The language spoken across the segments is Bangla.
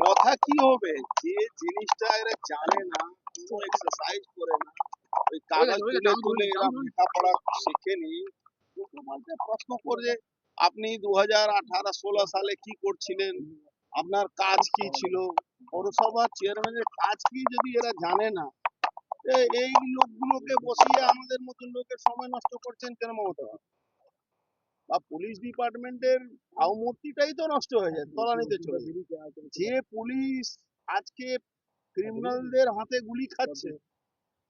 কথা কি হবে? যে জিনিসটা এরা জানে না, কোনো এক্সারসাইজ করে না, ওই কাগজ তুলে তুলে এরা লেখাপড়া শেখেনি প্রশ্ন করে আপনি দু হাজার সালে কি করছিলেন? আপনার কাজ কি ছিল? পৌরসভার চেয়ারম্যানের কাজ কি যদি এরা জানে না? এই লোকগুলোকে বসিয়ে আমাদের মতন লোকের সময় নষ্ট করছেন কেন মমতা বা পুলিশ ডিপার্টমেন্টের ভাবমূর্তিটাই তো নষ্ট হয়ে যায়, তলানিতে চলে যে পুলিশ আজকে ক্রিমিনালদের হাতে গুলি খাচ্ছে,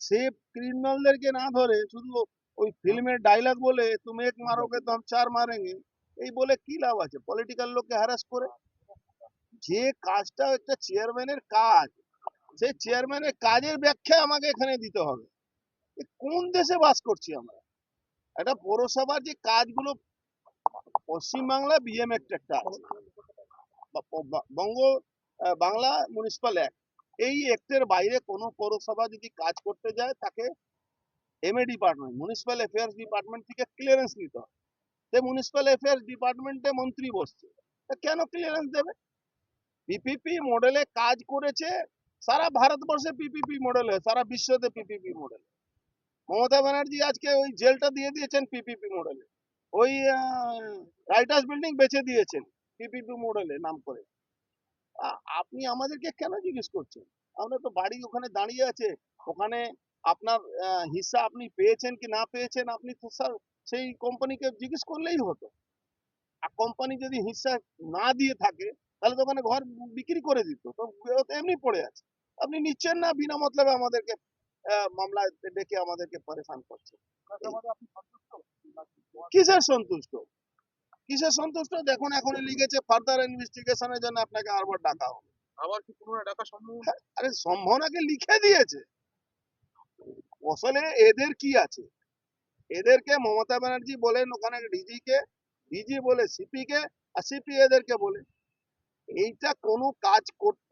সে ক্রিমিনালদেরকে না ধরে শুধু ওই ফিল্মের ডায়লগ বলে, তুমি এক তো हम চার মারেঙ্গে। এই বলে কি লাভ আছে? পলিটিক্যাল লোককে হ্যারাস করে? যে কাজটা একটা চেয়ারম্যানের কাজ, সেই চেয়ারম্যানের কাজের ব্যাখ্যা আমাকে এখানে দিতে হবে। কোন দেশে বাস করছি আমরা? একটা পৌরসভার যে কাজগুলো পশ্চিমবাংলা বিএম অ্যাক্ট একটা আছে বঙ্গ বাংলা মিউনিসিপাল অ্যাক্ট এই অ্যাক্টের বাইরে কোনো পৌরসভা যদি কাজ করতে যায়, তাকে MA department municipal affairs department থেকে ক্লিয়ারেন্স নিতে হয় সে মিউনিসিপাল অ্যাফেয়ার্স ডিপার্টমেন্টে মন্ত্রী বসছে কেন ক্লিয়ারেন্স দেবে পিপিপি মডেলে কাজ করেছে সারা ভারতবর্ষে পিপিপি মডেলে সারা বিশ্বতে পিপিপি মডেল মমতা ব্যানার্জি আজকে ওই জেলটা দিয়ে দিয়েছেন পিপিপি মডেলে ওই রাইটার্স বিল্ডিং বেচে দিয়েছেন পিপিপি মডেলে নাম করে আপনি আমাদেরকে কেন জিজ্ঞেস করছেন আমরা তো বাড়ি ওখানে দাঁড়িয়ে আছে ওখানে আপনার হিস্সা আপনি পেয়েছেন কি না পেয়েছেন আপনি তো স্যার সেই কোম্পানিকে জিজ্ঞেস করলেই হতো। আর কোম্পানি যদি হিস্সা না দিয়ে থাকে তাহলে তো ওখানে ঘর বিক্রি করে দিত। তো এমনি পড়ে আছে। আপনি নিচ্ছেন না বিনা মতলবে আমাদেরকে মামলায় ডেকে আমাদেরকে পরেশান করছেন কিসের সন্তুষ্ট? কিসের সন্তুষ্ট? দেখুন এখন লিখেছে ফার্দার ইনভেস্টিগেশনের জন্য আপনাকে আরবার ডাকা হবে। আবার কি পুনরায় ডাকা সম্ভব? আরে সম্ভাবনাকে লিখে দিয়েছে? আসলে এদের কি আছে? এদেরকে মমতা ব্যানার্জি বলেন ওখানে ডিজি কে ডিজি বলে সিপি কে আর সিপি এদেরকে বলে। এইটা কোনো কাজ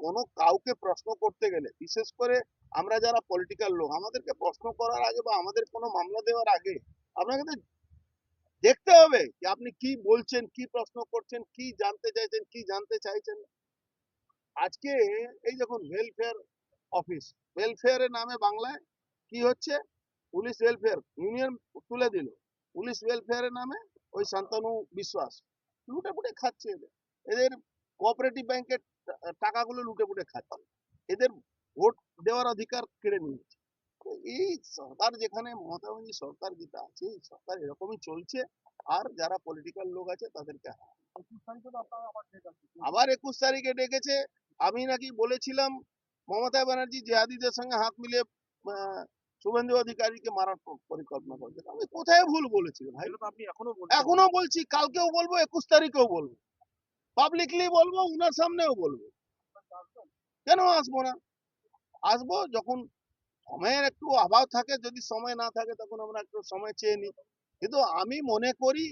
কোনো কাউকে প্রশ্ন করতে গেলে, বিশেষ করে আমরা যারা পলিটিক্যাল লোক, আমাদেরকে প্রশ্ন করার আগে বা আমাদের কোনো মামলা দেওয়ার আগে আপনাকে তো দেখতে হবে যে আপনি কি বলছেন, কি প্রশ্ন করছেন, কি জানতে চাইছেন, কি জানতে চাইছেন। আজকে এই দেখুন ওয়েলফেয়ার অফিস ওয়েলফেয়ারের নামে বাংলায় কি হচ্ছে? পুলিশ ওয়েলফেয়ার ইউনিয়ন তুলে দিল। পুলিশ ওয়েলফেয়ারের নামে ওই শান্তনু বিশ্বাস লুটে পুটে খাচ্ছে এদের। এদের কোঅপারেটিভ ব্যাংকের টাকাগুলো লুটে পুটে খাচ্ছে। এদের ভোট দেওয়ার অধিকার কেড়ে নিয়েছে। এই সরকার যেখানে মমতা ব্যানার্জি সরকার যেটা আছে এই সরকার এরকমই চলছে। আর যারা পলিটিক্যাল লোক আছে তাদেরকে আবার একুশ তারিখে ডেকেছে আমি নাকি বলেছিলাম মমতা ব্যানার্জি জেহাদিদের সঙ্গে হাত মিলিয়ে শুভেন্দু অধিকারীকে মারার পরিকল্পনা করছে। আমি কোথায় ভুল বলেছি ভাই? আপনি এখনও এখনও বলছি কালকেও বলব একুশ তারিখেও বলব। পাবলিকলি বলব উনার সামনেও বলব। কেন আসব না? আসব যখন সময়ের একটু অভাব থাকে যদি সময় না থাকে তখন আমরা একটু সময় চেয়ে নিই। কিন্তু আমি মনে করি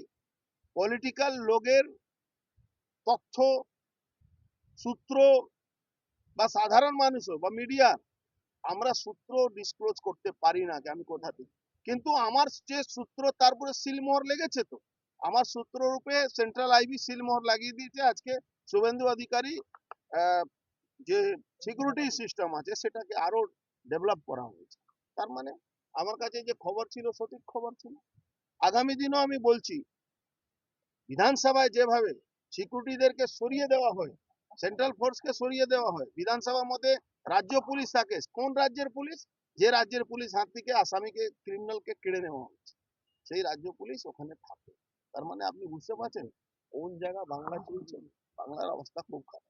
পলিটিক্যাল লোকের তথ্য সূত্র বা সাধারণ মানুষও বা মিডিয়া আমরা সূত্র ডিসক্লোজ করতে পারি না যে আমি কোথা থেকে। কিন্তু আমার যে সূত্র তারপরে সিলমোহর লেগেছে তো। আমার সূত্র রূপে সেন্ট্রাল আইবি সিলমোহর লাগিয়ে দিয়েছে আজকে শুভেন্দু অধিকারী যে সিকিউরিটি সিস্টেম আছে, সেটাকে আরও ডেভেলপ করা হয়েছে। তার মানে আমার কাছে যে খবর ছিল, সঠিক খবর ছিল। আগামী দিনও আমি বলছি, বিধানসভায় যেভাবে সিকিউরিটিদেরকে সরিয়ে দেওয়া হয় সেন্ট্রাল ফোর্সকে সরিয়ে দেওয়া হয়। বিধানসভার মধ্যে রাজ্য পুলিশ থাকে। কোন রাজ্যের পুলিশ? যে রাজ্যের পুলিশ হাত থেকে আসামিকে ক্রিমিনালকে কেড়ে নেওয়া হচ্ছে সেই রাজ্য পুলিশ ওখানে থাকে। তার মানে আপনি বুঝতে পারছেন? কোন জায়গা বাংলা চলছে? বাংলার অবস্থা খুব খারাপ।